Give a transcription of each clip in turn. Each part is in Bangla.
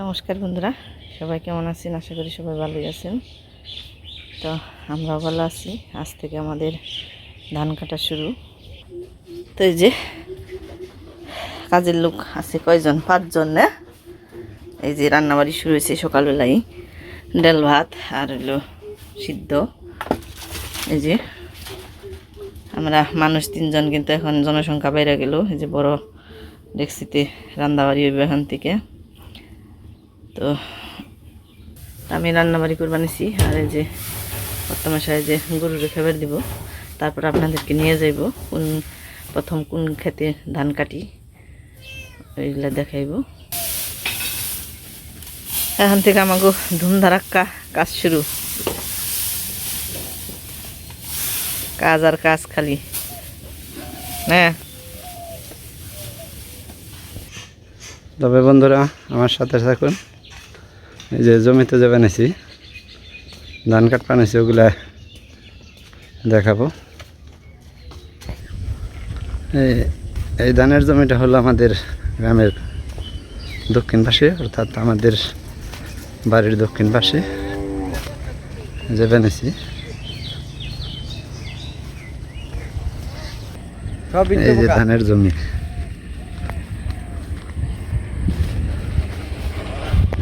নমস্কার বন্ধুরা, সবাই কেমন আছেন? আশা করি সবাই ভালোই আছেন। তো আমরাও ভালো আছি। আজ থেকে আমাদের ধান কাটা শুরু। তো এই যে কাজের লোক আছে কয়জন? পাঁচজন, না? এই যে রান্নাবাড়ি শুরু হয়েছে সকালবেলায়। ডাল ভাত আর হলো সিদ্ধ। এই যে আমরা মানুষ তিনজন, কিন্তু এখন জনসংখ্যা বেড়ে গেল। এই যে বড় ডেক্সিতে রান্নাবাড়ি হইবে এখান থেকে। তো আমি রান্নাবাড়ি করে বানিয়েছি আর এই যে বর্তমান বর্তমাশায় যে গরুরে খাবার দিব, তারপর আপনাদেরকে নিয়ে যাইব, কোন প্রথম কোন খেতে ধান কাটি, ওইগুলো দেখাইব। এখান থেকে আমাকে ধুমধারাক্কা কাজ শুরু। কাজ আর কাজ খালি। হ্যাঁ। তবে বন্ধুরা, আমার সাথে থাকুন। এই যে জমিতে যে বানিয়েছি ধান কাট বানিয়েছি ওগুলা দেখাবো। এই এই ধানের জমিটা হলো আমাদের গ্রামের দক্ষিণ পাশে অর্থাৎ আমাদের বাড়ির দক্ষিণ পাশে যে বানিয়েছি এই যে ধানের জমি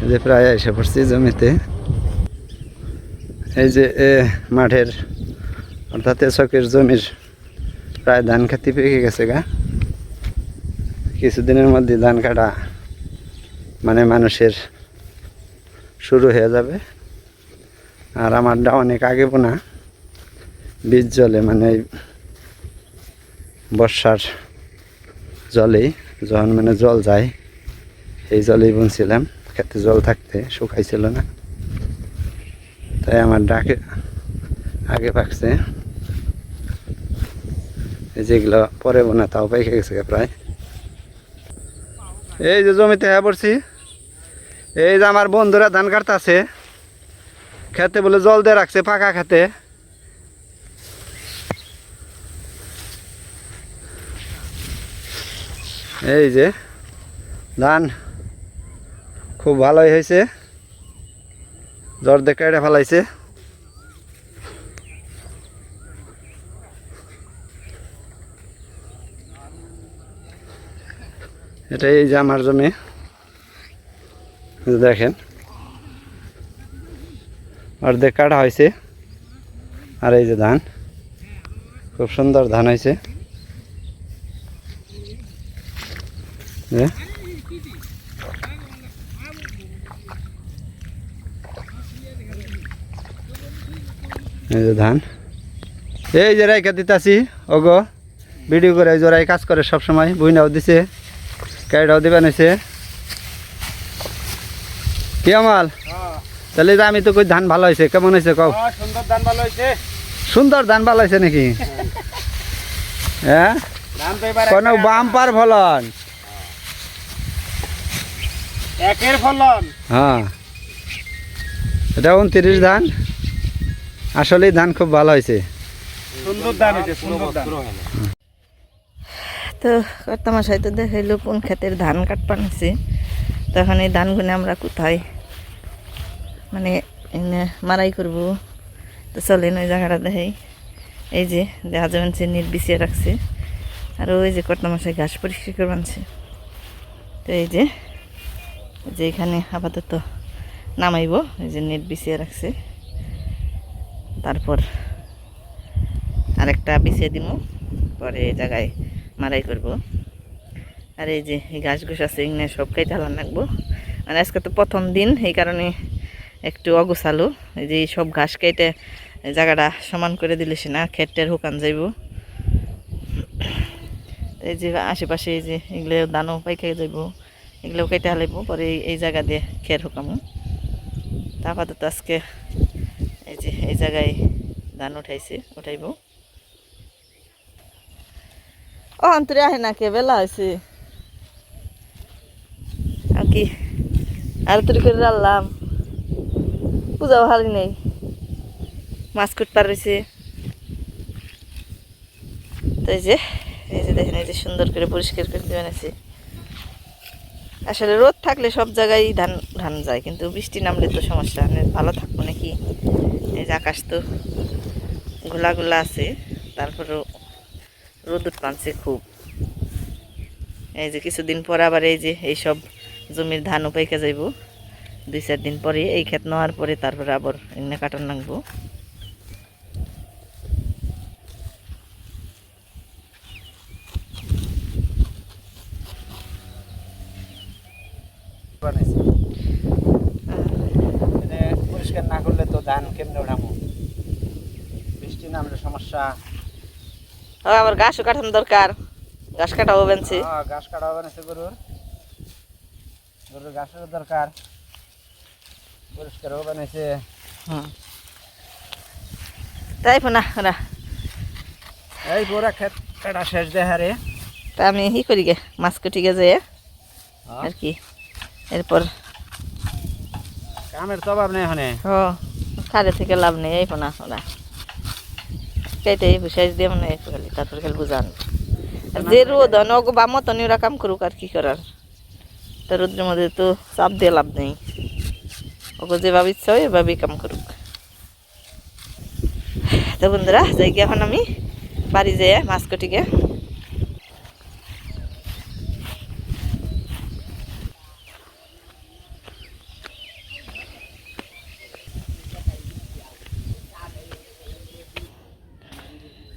এই যে প্রায় এসে পড়ছি জমিতে। এই যে মাঠের, অর্থাৎ চকের জমির প্রায় ধান খেতে পেকে গেছে গা। কিছুদিনের মধ্যে ধান কাটা মানে মানুষের শুরু হয়ে যাবে। আর আমারটা অনেক আগে বোনা, বীজ জলে মানে বর্ষার জলেই, যখন মানে জল যায়, এই জলেই বুনছিলাম। খেতে জল থাকতে শুকাইছিল না। তাই আমার ডাকে আগে পাকছে। যেগুলো পরে বোনা, তাও পাইকে গেছে প্রায়। এই যে জমিতে হ্যাঁ পড়ছি। এই যে আমার বন্ধুরা ধান কাটতেছে। খেতে বলে জল দিয়ে রাখছে পাকা খেতে। এই যে ধান খুব ভালোই হয়েছে। জ্বর দেখে এটা ফেলাইছে। এটা এই যে আমার জমি। দেখেন। অর্ধেক কাটা হয়েছে। আর এই যে ধান। খুব সুন্দর ধান হয়েছে। এই যে ধান। এই যে রাইকা দিতাছি ওগো ভিডিও করে জোরাই কাজ করে সব সময় বুইনাও দিছে ক্যারেটাও দিবা নিছে। কি আমাল? তাহলে যে আমি তো কই ধান ভালো হয়েছে কেমন হয়েছে কও? সুন্দর ধান ভালো হয়েছে সুন্দর ধান ভালো হয়েছে নাকি? হ্যাঁ? কোনো বাম্পার ফলন। একের ফলন। হ্যাঁ। এটা উনত্রিশ ধান। আসলেই ধান খুব ভালো হয়েছে। সুন্দর ধান হয়েছে সুন্দর ধান। তো কর্তামশাই তো দেখাইলো কোন ক্ষেতের ধান কাট পানিছে তখন এই ধানগুলো আমরা কোথায়? মানে এনে মারাই করব। তো চলেন ওই জায়গাটা দেখাই। এই যে দেখা যাবেন সে নেট বিছিয়ে রাখছে। আর ওই যে কর্তামশাই ঘাস পরিষ্কার করে বানছে তো এই যে এই যে এখানে আপাতত নামাইব। এই যে নেট বিছিয়ে রাখছে। তারপর আরেকটা বিছিয়ে দিব, পরে এই জায়গায় মারাই করব। আর এই যে এই ঘাস ঘুষ আছে এখানে সব কেটে হালান রাখব। মানে আজকে তো প্রথম দিন, এই কারণে একটু অগোছালো। এই যে সব ঘাস কেটে জায়গাটা সমান করে দিলে সে না খেটের হুকান যাইব। এই যে আশেপাশে এই যে এগুলো দানও পাইকে যাইব এগুলো কেটে হালাইব পরে এই- এই জায়গা দিয়ে খের হুকামো তা আপাতত আজকে এই যে এই জায়গায় ধান উঠাইছে উঠাইব। ও অন্তরে আহে না কে বেলা হয়েছে আর কি? আর তুই করে রাখলাম। পূজা ভালো নেই। মাছ কুটপার রয়েছে তো এই যে এই যে দেখেন এই যে সুন্দর করে পরিষ্কার করে দেবেন আছে আসলে রোদ থাকলে সব জায়গায় ধান ধান যায়, কিন্তু বৃষ্টি নামলে তো সমস্যা। ভালো থাকব নাকি? এই যে আকাশ তো গোলা গোলা আছে, তারপরেও রোদ পানছে খুব। এই যে কিছুদিন পর আবার এই যে এই সব জমির ধান উপাইকে যাইব। দুই চার দিন পরে এই ক্ষেত নেওয়ার পরে তারপরে আবার এনে কাটন লাগবো বানাইছে মানে পরিষ্কার না করলে তো ধান কেমনে ওঠামো বৃষ্টি নামলে সমস্যা ও, আবার ঘাসও কাটানো দরকার। ঘাস কাটাও বেনছে হ্যাঁ, ঘাস কাটা বানাইছে গরুর। গরুর ঘাসের দরকার। পরিষ্কারও বানাইছে। হুম। তাই না না এই পুরা ক্ষেত কাটা শেষ দেহারে তা আমি ই করি গে মাছ কুটি গে যেয়ে আর কি। এরপর কামের তো অভাব নেই এখানে। ও খালে থেকে লাভ নেই এই না ওরা। কেটে বুসাইজ দিয়ে মানে খেলি, তারপর খালি বুঝান যে রোদ নগো বা মতন ওরা কাম করুক আর কি করার। তা রোদ্রের মধ্যে তো চাপ দিয়ে লাভ নেই। ওকে যেভাবে ইচ্ছা হয় এভাবেই কাম করুক। তো বন্ধুরা, যাই এখন আমি বাড়ি যেয়ে মাছ কটিকে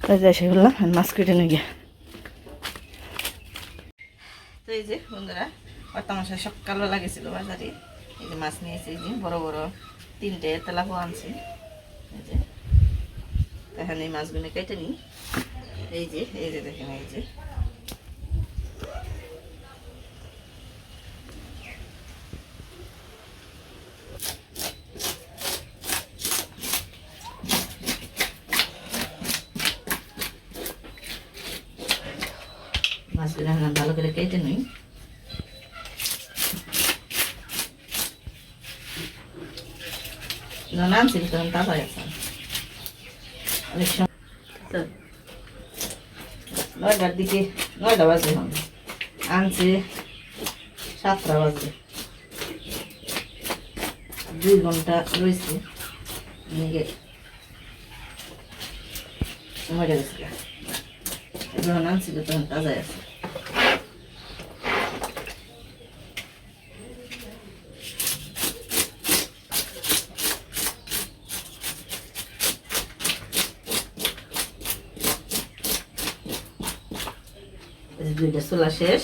মাছ কেটে নিয়ে তো এই যে বন্ধুরা কর্তা মশাই সকালবেলা গেছিল বাজারে। এই যে মাছ নিয়েছে, এই যে বড় বড় তিনটে তেলাপো আনছে। এই যে এখন এই মাছগুলো কেটে এই যে এই যে দেখেন, এই যে। মাছগুলো এখন ভালো করে কেটে নিই। গেছে অনেক সময় নয়টার দিকে নয়টা বাজে আনছে সাতটা বাজে। দুই ঘণ্টা রয়েছে। নিয়ে মরে গেছে যখন আনছিল তখন তাজা আছে। দুইটা চুলা শেষ।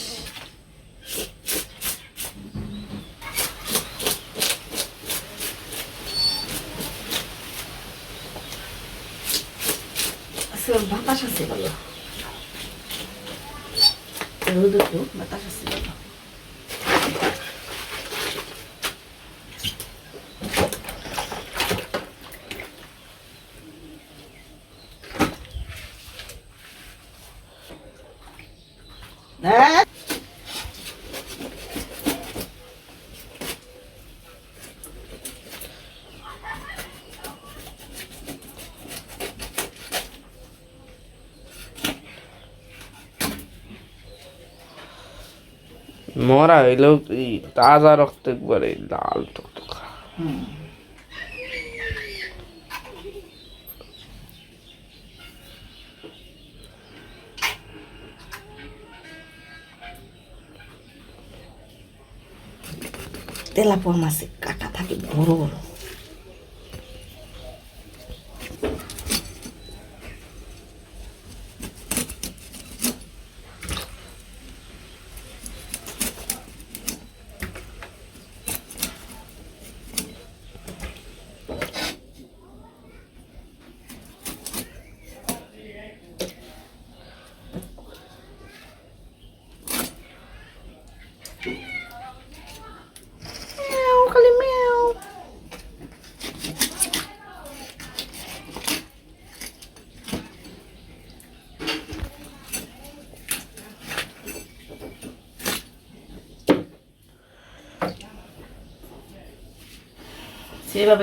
ওর বাতাস আছে ভালো রোদ একটু বাতাস আছে ভালো হ্যাঁ মরা হইলেও তাজা রক্ত একবারে লাল টকটকা। তেলাপোয়া মাছে কাটা থাকে বড় বড়।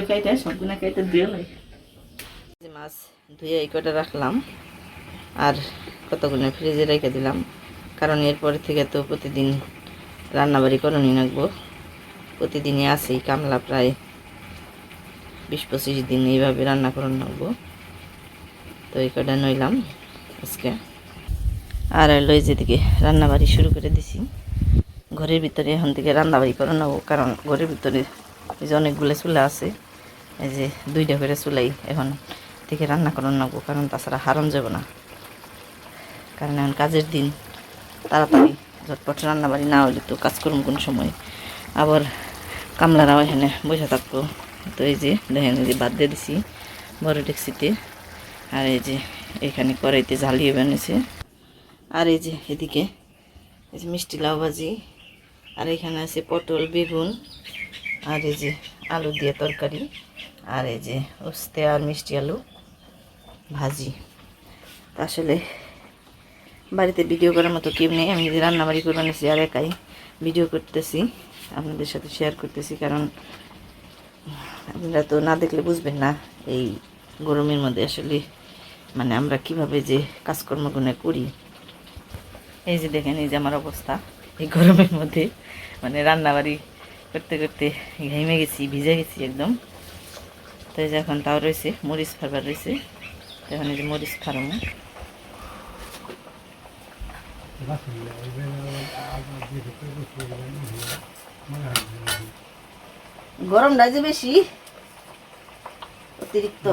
কাইটে সবগুলো লাই। মাছ ধুয়ে এই কটা রাখলাম, আর কতগুলো ফ্রিজে রেখে দিলাম। কারণ এরপর থেকে তো প্রতিদিন রান্নাবাড়ি করণই রাখব প্রতিদিনই আছেই কামলা প্রায় বিশ পঁচিশ দিন এইভাবে রান্না করুন রাখব তো এই কটা নইলাম আজকে। আর হলো এই যেদিকে রান্নাবাড়ি শুরু করে দিছি, ঘরের ভিতরে এখন থেকে রান্নাবাড়ি করে নেব কারণ ঘরের ভিতরে এই যে অনেকগুলো চুলা আছে। এই যে দুইটা করে চুলাই এখন থেকে রান্না করে নেব, কারণ তাছাড়া হারাম যাব না। কারণ এখন কাজের দিন, তাড়াতাড়ি ঝটপট রান্নাবাড়ি না হলে তো কাজ করুন কোন সময়। আবার কামলারাও এখানে বসে থাকব তো এই যে দেখেন, এই যে বাদ দিয়ে দিছি বড় ট্যাক্সিতে আর এই যে এখানে কড়াইতে ঝালিয়ে বানিয়েছে। আর এই যে এদিকে এই যে মিষ্টি লাউ ভাজি। আর এখানে আছে পটল, বেগুন আর এই যে আলু দিয়ে তরকারি, আর এই যে উস্তে আর মিষ্টি আলু ভাজি। আসলে বাড়িতে ভিডিও করার মতো কেউ নেই, আমি যে রান্নাবাড়ি করে নিয়েছি আর একাই ভিডিও করতেছি, আপনাদের সাথে শেয়ার করতেছি, কারণ আপনারা তো না দেখলে বুঝবেন না এই গরমের মধ্যে আসলে মানে আমরা কীভাবে যে কাজকর্মগুলো করি। এই যে দেখেন, এই যে আমার অবস্থা এই গরমের মধ্যে মানে রান্নাবাড়ি করতে করতে ঘেমে গেছি ভিজে গেছি একদম। তো এই যে এখন তাও রয়েছে মরিচ ফারবার রয়েছে। তো এখন এই যে মরিচ ফার্মো গরমটা যে বেশি অতিরিক্ত।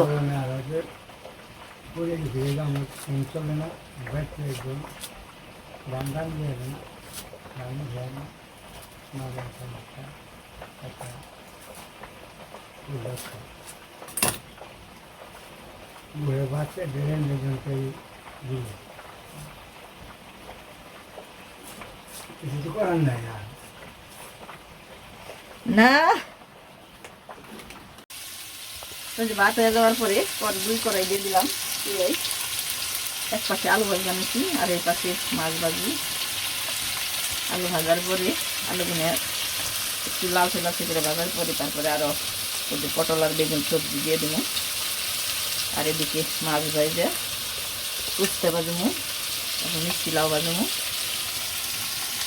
বুড়ে বাচ্চা ড্রেন দুজনকে দিয়ে কিছু তো করার নাই আর না ভাত হয়ে যাওয়ার পরে পর দুই কড়াই দিয়ে দিলাম এক পাশে আলু ভাজি বানিয়েছি আর এই পাশে মাছ ভাজি। আলু ভাজার পরে আলুগুলো একটু লালচে লালচে করে ভাজার পরে তারপরে আরও যে পটল আর বেগুন সবজি দিয়ে দেবো। আর এদিকে মাছ ভাজে উঠতে বাজবো তারপর মিষ্টি লাউ বাজবো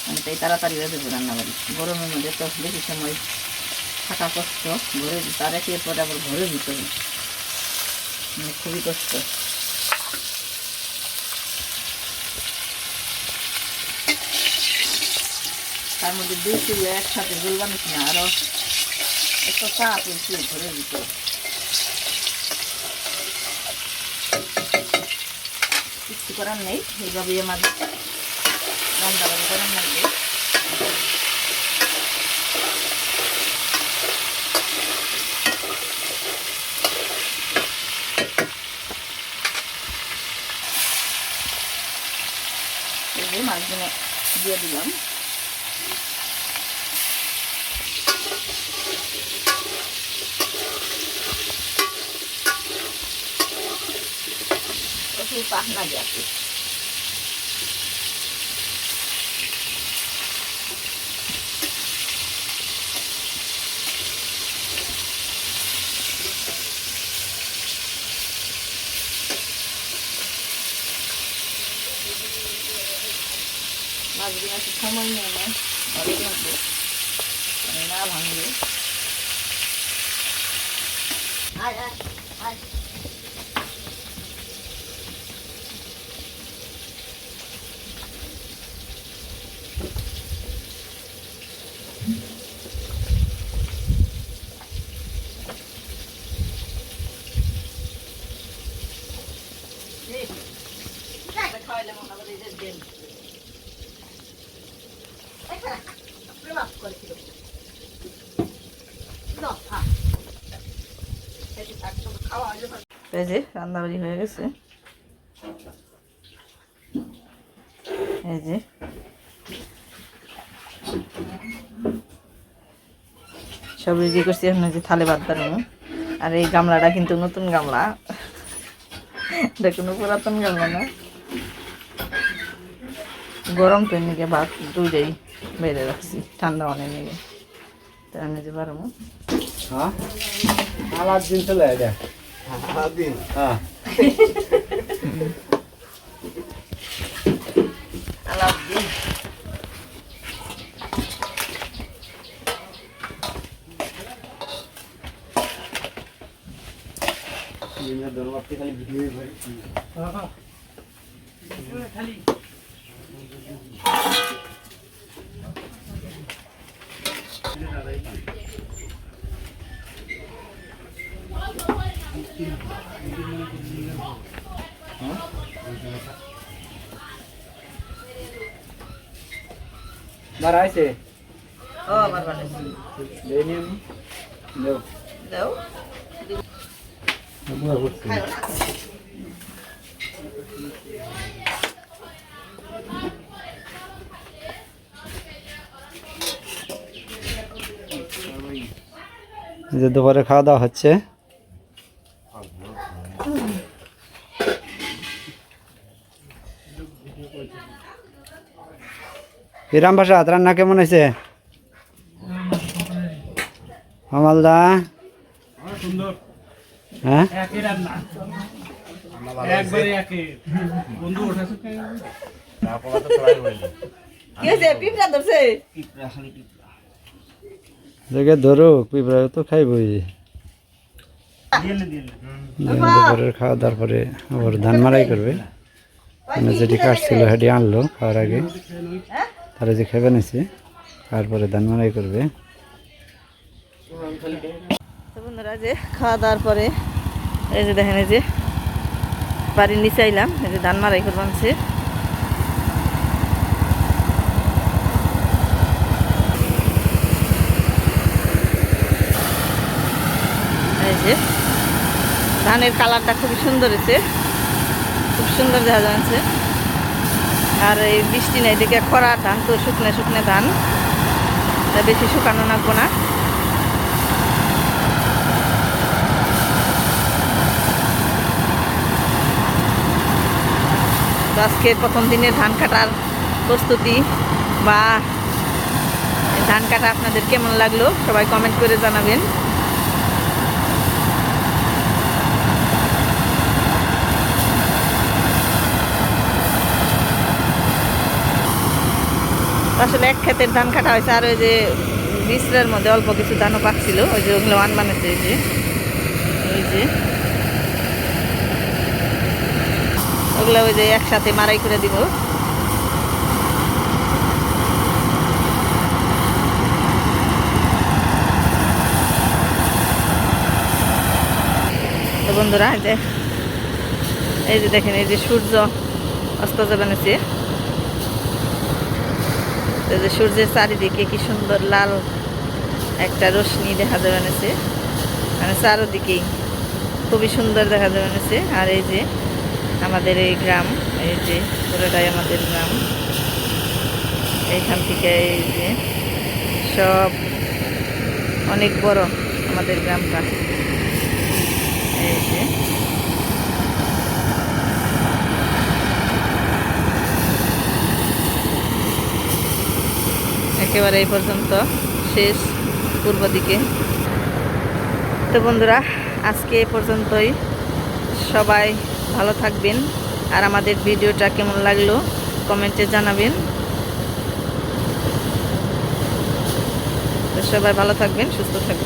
মানে তাই তাড়াতাড়ি হয়ে রান্না বাড়ি গরমের মধ্যে তো বেশি সময় থাকা কষ্ট, ঘরে তার একের পরে আবার ঘরের ভিতরে মানে খুবই কষ্ট। তার মধ্যে দুই কিলো একসাথে গোল বানিয়েছি না আরও একটা চা পেয়েছি ঘরের ভিতরে কিছু করার নেই, এইভাবেই আমার রান্নাবাড়ি করার লাগবে মাছগুলো দিয়ে দিলাম। প্রচুর পাখনা যাচ্ছে মাছগুলো একটু সময় নিয়ে নেয় লাগবে। মানে না ভাঙবে আয় আয় আয়। এই যে রান্নাবাড়ি হয়ে গেছে। এই যে। সব রেডি করছি, এখন যে থালে বানাবো। আর এই গামলাটা কিন্তু নতুন গামলা। কোনো পুরাতন গামলা না? গরম তো নিগে ভাত দুইটাই বেড়ে রাখছি। ঠান্ডা অনেক নিগে তার নিতে পারব হ্যাঁ? আলাদ দিন চলে যায় দিন? হ্যাঁ। আলাদ দিন। দরবার খালি ভিডিও হ্যাঁ, হ্যাঁ। খালি। বাড়াইছে ও আমার বানাইছি দাও। খাইও না এই যে দুপুরে খাওয়া দাওয়া হচ্ছে। বিরাম ভাষা রান্না কেমন হয়েছে? মালদা হ্যাঁ? দেখে ধরো পিঁপড়া তো দুপুরের খাওয়া দাওয়ার পরে আবার ধান মারাই করবে। মানে যেটি কাটছিল সেটি আনলো খাওয়ার আগে। তারা যে খেবে নিছে তারপরে ধান মারাই করবে। বন্ধুরা, যে খাওয়া দাওয়ার পরে এই যে দেখেন, এই যে বাড়ির নিচে আইলাম, এই যে ধান মারাই করব আনছে এই যে ধানের কালারটা খুবই সুন্দর হয়েছে। খুব সুন্দর দেখা যাচ্ছে। আর এই বৃষ্টি নেই দেখে খরা ধান তো শুকনো শুকনো ধান। তা বেশি শুকানো না। তো আজকে প্রথম দিনে ধান কাটার প্রস্তুতি বা ধান কাটা আপনাদের কেমন লাগল সবাই কমেন্ট করে জানাবেন। আসলে এক ক্ষেতের ধান কাটা হয়েছে, আর ওই যে বিশ্রের মধ্যে অল্প কিছু ধানও পাচ্ছিল ওই যে ওগুলো ওয়ান বানাচ্ছে এই যে এই যে। ওগুলো ওই যে একসাথে মারাই করে দিব। বন্ধুরা, এই যে এই যে দেখেন, এই যে সূর্য অস্ত যাবে নিচে। যে সূর্যের চারিদিকে কি সুন্দর লাল একটা রশ্মি দেখা যাবে নিচে মানে চারোদিকেই খুবই সুন্দর দেখা যাবে নিচে আর এই যে আমাদের এই গ্রাম, এই যে পুরোটাই আমাদের গ্রাম। এইখান থেকে এই যে সব অনেক বড় আমাদের গ্রামটা। এই যে একেবারে এই পর্যন্ত শেষ পূর্ব দিকে। তো বন্ধুরা, আজকে এ পর্যন্তই। সবাই ভালো থাকবেন। আর আমাদের ভিডিওটা কেমন লাগল কমেন্টে জানাবেন। তো সবাই ভালো থাকবেন, সুস্থ থাকবেন।